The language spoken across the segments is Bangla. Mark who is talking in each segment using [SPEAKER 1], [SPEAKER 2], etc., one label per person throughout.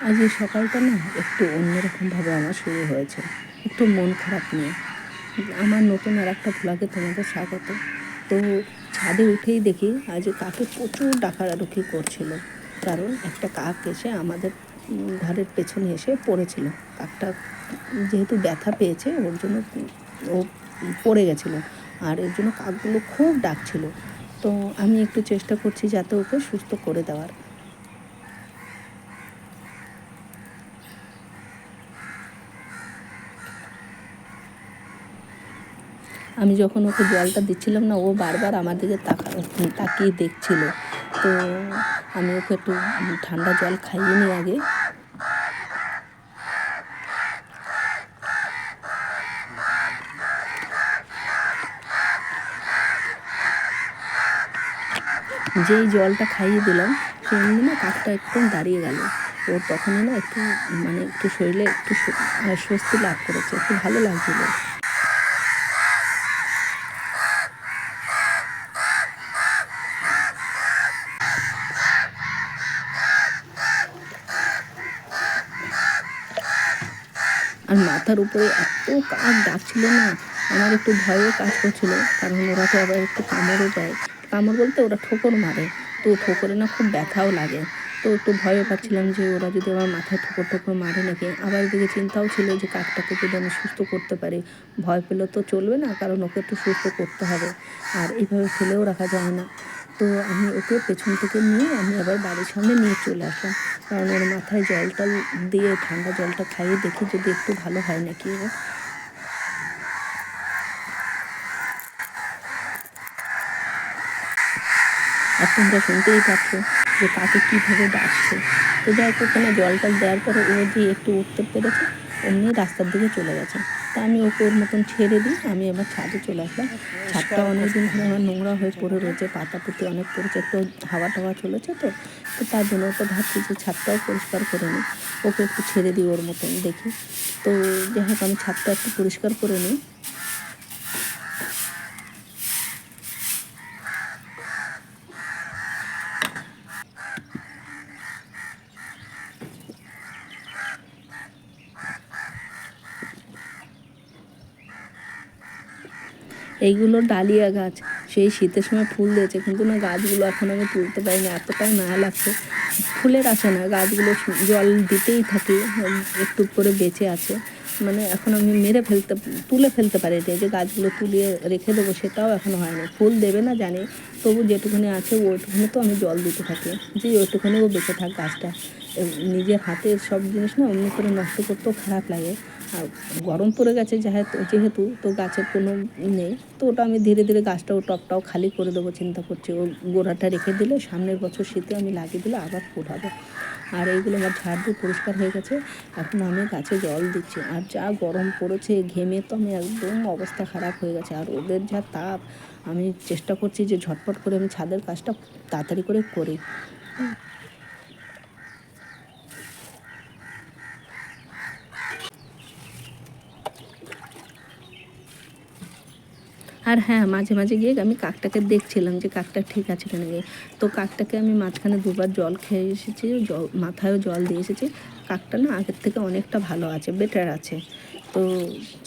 [SPEAKER 1] আজ এই সকালটা না একটু অন্যরকমভাবে আমার শুরু হয়েছে। একটু মন খারাপ নিয়ে। আমার নতুন আর একটা ভ্লগে তোমাদের স্বাগত। তো ছাদে উঠেই দেখি আজ কাকে প্রচুর ডাকাডাকি করছিল। কারণ একটা কাক এসে আমাদের ঘরের পেছনে এসে পড়েছিল। কাকটা যেহেতু ব্যথা পেয়েছে, ওর জন্য ও পড়ে গেছিল। আর এর জন্য কাকগুলো খুব ডাকছিল। তো আমি একটু চেষ্টা করছি যাতে ওকে সুস্থ করে দেওয়ার। আমি যখন ওকে জলটা দিচ্ছিলাম না, ও বারবার আমার দিকে তাকা তাকিয়ে দেখছিল। তো আমি ওকে একটু ঠান্ডা জল খাইয়ে নিই আগে। যেই জলটা খাইয়ে দিলাম সেমনি না কাকটা একদম দাঁড়িয়ে গেল। ও তখনই না একটু মানে একটু শরীরে একটু স্বস্তি লাভ করেছে, একটু ভালো লাগছিল। আর মাথার উপরে এত কাক ডাকছিল না, আমার একটু ভয়ও কাজ করছিল, কারণ ওরা তো আবার একটু কামড়ও দেয়। কামড় বলতে ওরা ঠোকর মারে, তো ঠোকরে না খুব ব্যথাও লাগে। তো একটু ভয়ও পাচ্ছিলাম যে ওরা যদি আমার মাথায় ঠোকর ঠোকর মারে নাকি। আবার এদিকে চিন্তাও ছিল যে কাকটাকে যদি আমি সুস্থ করতে পারি। ভয় পেলে তো চলবে না, কারণ ওকে একটু সুস্থ করতে হবে। আর এইভাবে ফেলেও রাখা যায় না। তো আমি ওকে পেছন থেকে নিয়ে আমি আবার বাড়ির সামনে নিয়ে চলে আসলাম। কারণ ওর মাথায় জলটা দিয়ে, ঠান্ডা জলটা খাইয়ে দেখি যদি একটু ভালো হয় নাকি ও আর তোমরা শুনতেই পাচ্ছ যে কাকে কীভাবে ডাকছে। তো যাই হোক, ওখানে জলটা দেওয়ার পরে ও যে একটু উঠতে পেরেছে অমনি রাস্তার দিকে চলে গেছে। তা আমি ওকে ওর মতন ছেড়ে দিই, আমি এবার ছাদে চলে আসলাম। ছাদটা অনেকদিন ধরে আমার নোংরা হয়ে পড়ে রয়েছে, পাতা পুঁতি অনেক পড়েছে, একটু হাওয়া টাওয়া চলেছে তো তো তার জন্য ওকে ভাবছি যে ছাদটাও পরিষ্কার করে নিই। ওকে একটু ছেড়ে দিই ওর মতন দেখি। তো যাই হোক, আমি ছাদটা একটু পরিষ্কার করে নিই। এইগুলো ডালিয়া গাছ, সেই শীতের সময় ফুল দিয়েছে, কিন্তু না গাছগুলো এখন আমি তুলতে পারি না এতটাই মায়া লাগছে। ফুলের আসে না, গাছগুলো জল দিতেই থাকি একটু করে বেঁচে আছে। মানে এখন আমি মেরে ফেলতে, তুলে ফেলতে পারি যে গাছগুলো তুলিয়ে রেখে দেবো সেটাও এখন না ফুল দেবে না জানি, তবু যেটুকুনি আছে ওইটুকুনি তো আমি জল দিতে থাকি, যে ওইটুকুনি ও বেঁচে থাক গাছটা। নিজের হাতের সব জিনিস না অমনি করে নষ্ট করতেও খারাপ লাগে। আর গরম পড়ে গেছে যেহেতু যেহেতু তো গাছের কোনো নেই, তো ওটা আমি ধীরে ধীরে গাছটাও, টপটাও খালি করে দেবো, চিন্তা করছি। ও গোড়াটা রেখে দিলে সামনের বছর শীতে আমি লাগিয়ে দিলে আবার ফুল আর এইগুলো আমার ঝাড় দিয়ে পরিষ্কার হয়ে গেছে। এখন আমি গাছে জল দিচ্ছি। আর যা গরম পড়েছে, ঘেমে তো আমি একদম অবস্থা খারাপ হয়ে গেছে। আর ওদের যা তাপ, আমি চেষ্টা করছি যে ঝটপট করে আমি ছাদের কাজটা তাড়াতাড়ি করে করি। আর হ্যাঁ মাঝে মাঝে গিয়ে আমি কাকটাকে দেখছিলাম যে কাকটা ঠিক আছে কিনা গিয়ে তো কাকটাকে আমি মাঝখানে দুবার জল খেয়ে এসেছি, জল, মাথায়ও জল দিয়ে এসেছি। কাকটা না আগের থেকে অনেকটা ভালো আছে বেটার আছে। তো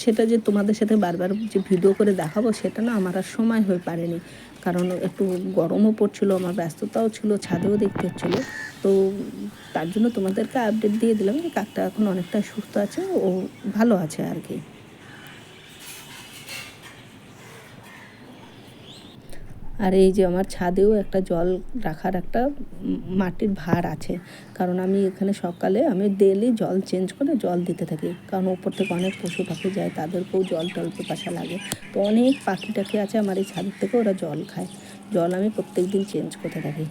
[SPEAKER 1] সেটা যে তোমাদের সাথে বারবার যে ভিডিও করে দেখাবো, সেটা না আমার আর সময় হয়ে পারেনি। কারণ একটু গরমও পড়ছিল, আমার ব্যস্ততাও ছিল, ছাদেও দেখতে হচ্ছিল। তো তার জন্য তোমাদেরকে আপডেট দিয়ে দিলাম যে কাকটা এখন অনেকটা সুস্থ আছে, ও ভালো আছে আর কি। আর এই যে আমার ছাদেও একটা জল রাখার একটা মাটির ভার আছে। কারণ আমি এখানে সকালে আমি ডেলি জল চেঞ্জ করে জল দিতে থাকি। কারণ ওপর থেকে অনেক পশু পাখি যায়, তাদেরকেও জল টল পেপাসা লাগে। তো অনেক পাখি টাখি আছে আমার এই ছাদের থেকে ওরা জল খায়। জল আমি প্রত্যেক দিন চেঞ্জ করতে থাকি।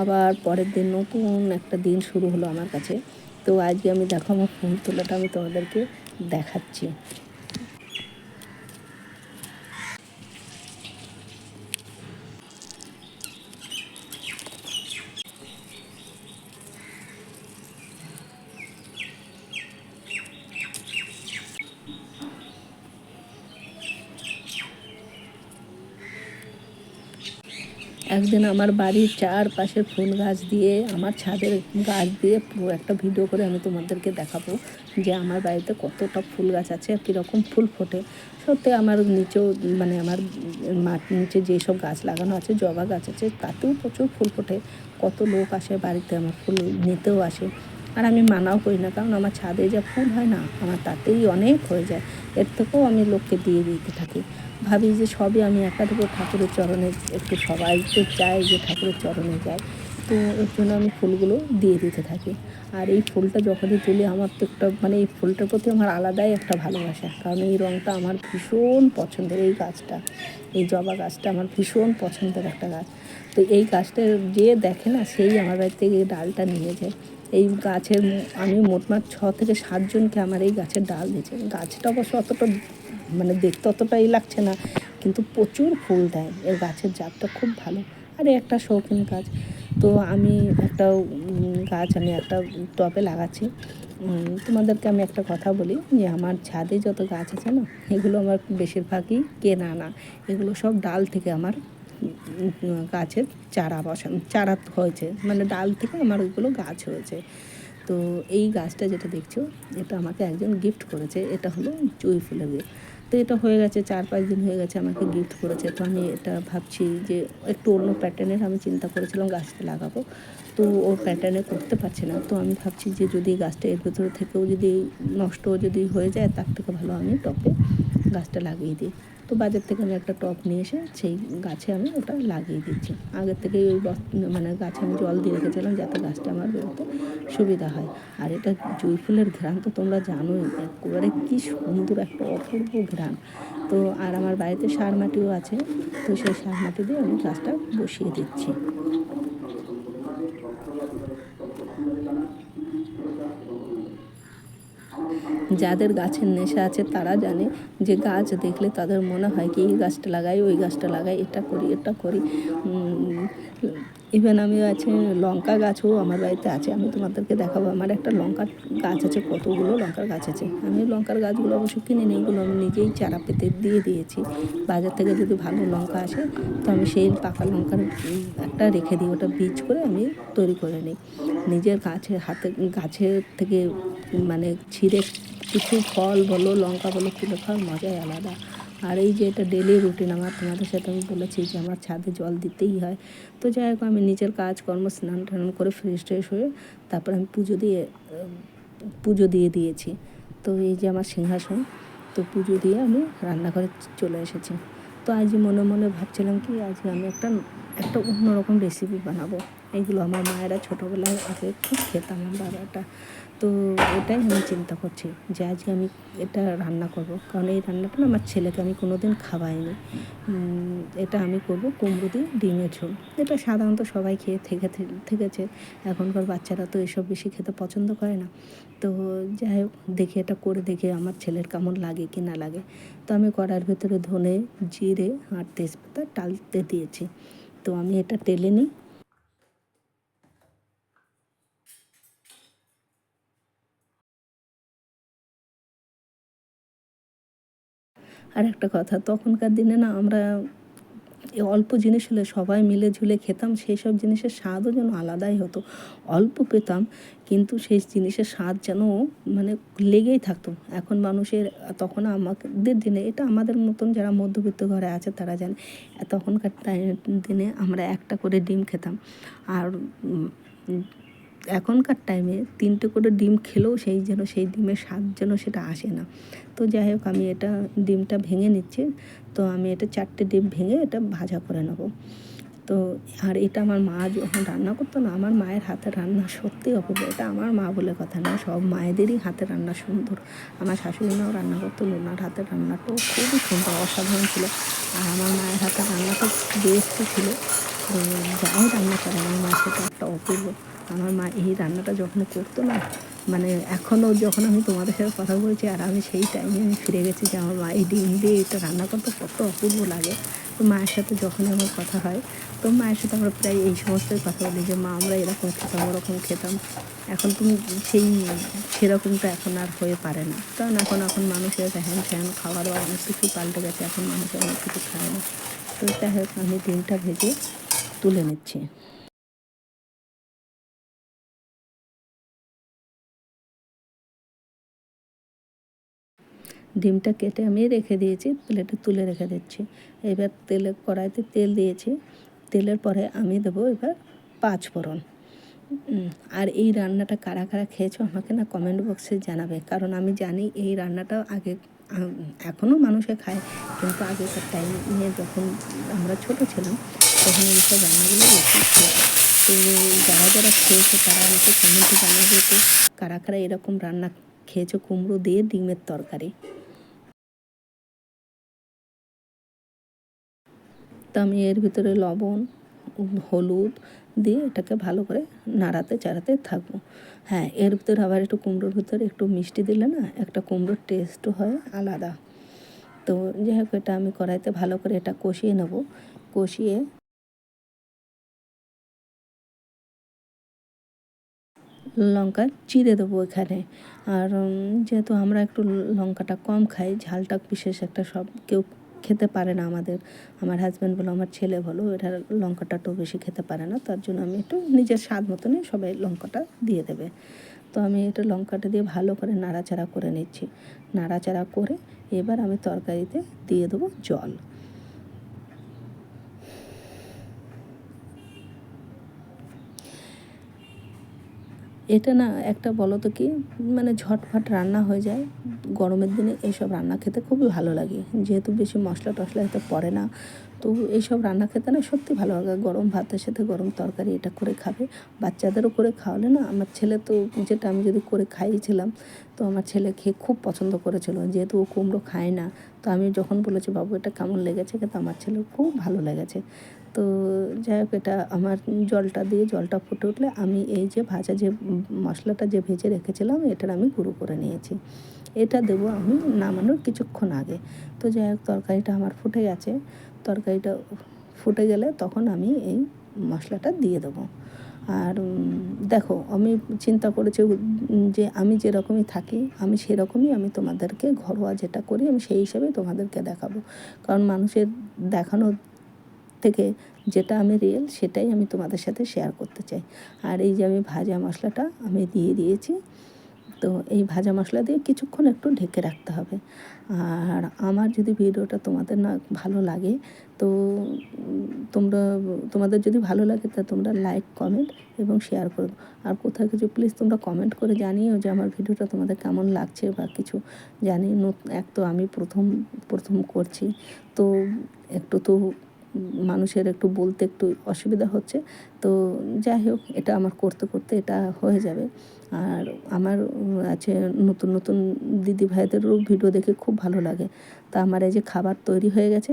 [SPEAKER 1] আবার পরের দিন নতুন একটা দিন শুরু হলো আমার কাছে। তো আজকে আমি দেখো আমার ফুল তোলাটা আমি তোমাদেরকে দেখাচ্ছি। একদিন আমার বাড়ির চারপাশে ফুল গাছ দিয়ে, আমার ছাদের গাছ দিয়ে পুরো একটা ভিডিও করে আমি তোমাদেরকে দেখাবো যে আমার বাড়িতে কতটা ফুল গাছ আছে আর কীরকম ফুল ফোটে। সত্যি আমার নিচেও মানে আমার মাঠ নিচে যেসব গাছ লাগানো আছে, জবা গাছ আছে, তাতেও প্রচুর ফুল ফোটে। কত লোক আসে বাড়িতে, আমার ফুল নিতেও আসে। আর আমি মানাও করি না, কারণ আমার ছাদে যা ফুল হয় না, আমার তাতেই অনেক হয়ে যায়। এর থেকেও আমি লোককে দিয়ে দিতে থাকি। ভাবি যে সবই আমি একা দেবো, ঠাকুরের চরণে একটু সবাই তো চাই যে ঠাকুরের চরণে যায় তো এর জন্য আমি ফুলগুলো দিয়ে দিতে থাকি। আর এই ফুলটা যখনই তুলি, আমার তো একটা মানে এই ফুলটার প্রতি আমার আলাদাই একটা ভালোবাসা। কারণ এই রঙটা আমার ভীষণ পছন্দের, এই গাছটা, এই জবা গাছটা আমার ভীষণ পছন্দের একটা গাছ। তো এই গাছটা যে দেখে না, সেই আমার বাড়ি থেকে ডালটা নিয়ে যায়। এই গাছের আমি মোটমাট ছ থেকে সাতজনকে আমার এই গাছের ডাল দিয়েছে। গাছটা অবশ্য অতটা মানে দেখতে অতটাই লাগছে না, কিন্তু প্রচুর ফুল দেয়। এর গাছের জাতটা খুব ভালো। আর একটা শৌখিন গাছ। তো আমি একটা গাছ আমি একটা টবে লাগাচ্ছি। তোমাদেরকে আমি একটা কথা বলি যে আমার ছাদে যত গাছ আছে না, এগুলো আমার বেশিরভাগই কেনা না। এগুলো সব ডাল থেকে আমার গাছের চারা বসানো চারা হয়েছে। মানে ডাল থেকে আমার ওইগুলো গাছ হয়েছে। তো এই গাছটা যেটা দেখছ, এটা আমাকে একজন গিফট করেছে। এটা হলো জুঁই ফুলের গিফট। তো এটা হয়ে গেছে, চার পাঁচ দিন হয়ে গেছে আমাকে গিফট করেছে। তো আমি এটা ভাবছি যে একটু অন্য প্যাটার্নের আমি চিন্তা করেছিলাম গাছটা লাগাবো। তো ওর প্যাটার্নে করতে পারছি না। তো আমি ভাবছি যে যদি গাছটা এর ভেতরে থেকেও যদি নষ্ট যদি হয়ে যায়, তার থেকে ভালো আমি টপে গাছটা লাগিয়ে দিই। তো বাজার থেকে আমি একটা টপ নিয়ে এসে সেই গাছে আমি ওটা লাগিয়ে দিচ্ছি। আগের থেকে ওই মানে গাছে আমি জল দিয়ে রেখেছিলাম যাতে গাছটা আমার বেরোতে সুবিধা হয়। আর এটা জুঁই ফুলের ঘ্রাণ তো তোমরা জানোই, একেবারে কী সুন্দর একটা অপূর্ব ঘ্রাণ। তো আর আমার বাড়িতে সার মাটিও আছে, তো সেই সার মাটি দিয়ে আমি গাছটা বসিয়ে দিচ্ছি। যাদের গাছের নেশা আছে তারা জানে যে গাছ দেখলে তাদের মনে হয় কি, এই গাছটা লাগাই, ওই গাছটা লাগাই, এটা করি এটা করি। ইভেন আমি আছে লঙ্কা গাছও আমার বাড়িতে আছে, আমি তোমাদেরকে দেখাবো। আমার একটা লঙ্কার গাছ আছে, কতগুলো লঙ্কার গাছ আছে। আমি লঙ্কার গাছগুলো অবশ্য কিনে নিই, এগুলো আমি নিজেই চারা পেতে দিয়ে দিয়েছি। বাজার থেকে যদি ভালো লঙ্কা আসে, তো আমি সেই পাকা লঙ্কার একটা রেখে দিই, ওটা বীজ করে আমি তৈরি করে নিই। নিজের গাছের হাতে গাছের থেকে মানে ছিঁড়ে কিছু ফল বলো, লঙ্কা বলো তুলে খাওয়ার মজাই আলাদা। আর এই যে এটা ডেলি রুটিন আমার, তোমাদের সাথে আমি বলেছি যে আমার ছাদে জল দিতেই হয়। তো যাই হোক, আমি নিজের কাজকর্ম স্নান টান করে ফ্রেশ ট্রেশ হয়ে তারপর আমি পুজো দিয়ে পুজো দিয়ে দিয়েছি। তো এই যে আমার সিংহাসন, তো পুজো দিয়ে আমি রান্নাঘরে চলে এসেছি। তো আজ মনে মনে ভাবছিলাম কি, আজ আমি একটা একটা অন্যরকম রেসিপি বানাবো। এইগুলো আমার মায়েরা ছোটোবেলায় আগে খুব খেতাম এটা তো এটাই আমি চিন্তা করছি যে আজকে আমি এটা রান্না করব। কারণ এই রান্নাটা না আমার ছেলেকে আমি কোনো দিন খাওয়াইনি এটা আমি করব কুমড়ো দিয়ে ডিমের ঝোল। এটা সাধারণত সবাই খেয়ে থেকে থেকেছে। এখনকার বাচ্চারা তো এসব বেশি খেতে পছন্দ করে না। তো যাই হোক, দেখি এটা করে দেখে আমার ছেলের কেমন লাগে কি না লাগে। তো আমি কড়ার ভেতরে ধনে, জিরে আর তেজপাতা টালতে দিয়েছি। তো আমি এটা টেলে নিই। আর একটা কথা, তখনকার দিনে না আমরা অল্প জিনিস হলে সবাই মিলে ঝুলে খেতাম, সেই সব জিনিসের স্বাদও যেন আলাদাই হতো। অল্প পেতাম, কিন্তু সেই জিনিসের স্বাদ যেন মানে লেগেই থাকতো। এখন মানুষের, তখন আমাদের দিনে, এটা আমাদের মতন যারা মধ্যবিত্ত ঘরে আছে তারা জানে, তখনকার দিনে আমরা একটা করে ডিম খেতাম। আর এখনকার টাইমে তিনটে করে ডিম খেলেও সেই যেন, সেই ডিমের স্বাদ যেন সেটা আসে না। তো যাই হোক, আমি এটা ডিমটা ভেঙে নিচ্ছি। তো আমি এটা চারটে ডিম ভেঙে এটা ভাজা করে নেব। তো আর এটা আমার মা যখন রান্না করতো না, আমার মায়ের হাতের রান্না সত্যি অপূর্ব। এটা আমার মা বলে কথা না, সব মায়েদেরই হাতের রান্না সুন্দর। আমার শাশুড়ি মাও রান্না করতো ওনার হাতের রান্নাটাও খুবই সুন্দর, অসাধারণ ছিল। আর আমার মায়ের হাতের রান্নাটা বেস্ট ছিল। যাই রান্না করে, আমার মা সেটা একটা অপূর্ব। আমার মা এই রান্নাটা যখন করতো না মানে এখনও যখন আমি তোমাদের সাথে কথা বলছি আর আমি সেই টাইমে আমি ফিরে গেছি যে আমার মা এই ডিম দিয়ে এটা রান্না করতে কত অপূর্ব লাগে। তো মায়ের সাথে যখন আমার কথা হয়, তো মায়ের সাথে আমরা প্রায় এই সমস্তই কথা বলি যে, মা, আমরা এরকম খেতাম, ওরকম খেতাম। এখন তুমি সেই সেরকমটা এখন আর হয়ে পারে না। কারণ এখন এখন মানুষের হ্যান ফ্যান খাওয়ার অনেক কিছু পাল্টে গেছে। এখন মানুষের অনেক কিছু খায় না। তো যাই হোক, আমি ডিমটা ভেজে তুলে নিচ্ছি। ডিমটা কেটে আমি রেখে দিয়েছি, প্লেটে তুলে রেখে দিচ্ছি। এবার তেলে কড়াইতে তেল দিয়েছি, তেলের পরে আমি দেবো এবার পাঁচ ফোড়ন। আর এই রান্নাটা কারা কারা খেয়েছো আমাকে না কমেন্ট বক্সে জানাবে, কারণ আমি জানি এই রান্নাটা আগে এখনও মানুষে খায়, কিন্তু আগেকার টাইমে যখন আমরা ছোট ছিলাম, তখন এইসব রান্নাগুলো যারা যারা খেয়েছে, তারা আমাকে কমেন্টে জানাবে তো কারা কারা এরকম রান্না খেয়েছো, কুমড়ো দিয়ে ডিমের তরকারি। তো আমি এর ভিতরে লবণ, হলুদ দিয়ে এটাকে ভালো করে নাড়াতে চাড়াতে থাকব। হ্যাঁ এর ভিতরে আবার একটু কুমড়োর ভিতরে একটু মিষ্টি দিলে না একটা কুমড়োর টেস্টও হয় আলাদা। তো যাই হোক, এটা আমি কড়াইতে ভালো করে এটা কষিয়ে নেব। কষিয়ে লঙ্কা চিড়ে দেবো এখানে। আর যেহেতু আমরা একটু লঙ্কাটা কম খাই, ঝালটা বিশেষ একটা সব কেউ খেতে পারে না আমাদের। আমার হাজব্যান্ড বলো, আমার ছেলে বলো এটা লঙ্কাটা একটু বেশি খেতে পারে না, তার জন্য আমি একটু নিজের স্বাদ মতনই সবাই লঙ্কাটা দিয়ে দেবে। তো আমি এটা লঙ্কাটা দিয়ে ভালো করে নাড়াচাড়া করে নিচ্ছি। নাড়াচাড়া করে এবার আমি তরকারিতে দিয়ে দেবো জল। এটা না একটা বলো তো কি মানে ঝটফট রান্না হয়ে যায়। গরমের দিনে এইসব রান্না খেতে খুবই ভালো লাগে। যেহেতু বেশি মশলা টশলা এতে পড়ে না তো এইসব রান্না খেতে না সত্যি ভালো লাগে। গরম ভাতের সাথে গরম তরকারি এটা করে খাবে। বাচ্চাদেরও করে খাওয়ালে না, আমার ছেলে তো যেটা আমি যদি করে খাইয়েছিলাম, তো আমার ছেলে খেয়ে খুব পছন্দ করেছিল। যেহেতু ও কুমড়ো খায় না, তো আমি যখন বলেছি, বাবু, এটা কেমন লেগেছে? কিন্তু আমার ছেলে খুব ভালো লেগেছে। তো যাই হোক, এটা আমার জলটা দিয়ে জলটা ফুটে উঠলে আমি এই যে ভাজা যে মশলাটা যে ভেজে রেখেছিলাম, এটার আমি গুঁড়ো করে নিয়েছি। এটা দেবো আমি নামানোর কিছুক্ষণ আগে। তো যাই হোক, তরকারিটা আমার ফুটে গেছে। তরকারিটা ফুটে গেলে তখন আমি এই মশলাটা দিয়ে দেবো। আর দেখো, আমি চিন্তা করেছি যে আমি যেরকমই থাকি, আমি সেরকমই আমি তোমাদেরকে ঘরোয়া যেটা করি, আমি সেই হিসাবেই তোমাদেরকে দেখাবো। কারণ মানুষের দেখানো থেকে যেটা আমি রিয়েল সেটাই আমি তোমাদের সাথে শেয়ার করতে চাই। আর এই যে আমি ভাজা মশলাটা আমি দিয়ে দিয়েছি তো এই ভাজা মশলা দিয়ে কিছুক্ষণ একটু ঢেকে রাখতে হবে। আর আমার যদি ভিডিওটা তোমাদের না ভালো লাগে, তো তোমরা, তোমাদের যদি ভালো লাগে তা তোমরা লাইক কমেন্ট এবং শেয়ার করো। আর কোথাও কিছু প্লিজ তোমরা কমেন্ট করে জানিও যে আমার ভিডিওটা তোমাদের কেমন লাগছে বা কিছু জানি এক তো আমি প্রথম প্রথম করছি। তো একটু তো মানুষের একটু বলতে একটু অসুবিধা হচ্ছে। তো যাই হোক, এটা আমার করতে করতে এটা হয়ে যাবে। আর আমার আছে নতুন নতুন দিদি ভাইদেরও ভিডিও দেখে খুব ভালো লাগে। তা আমার এই যে খাবার তৈরি হয়ে গেছে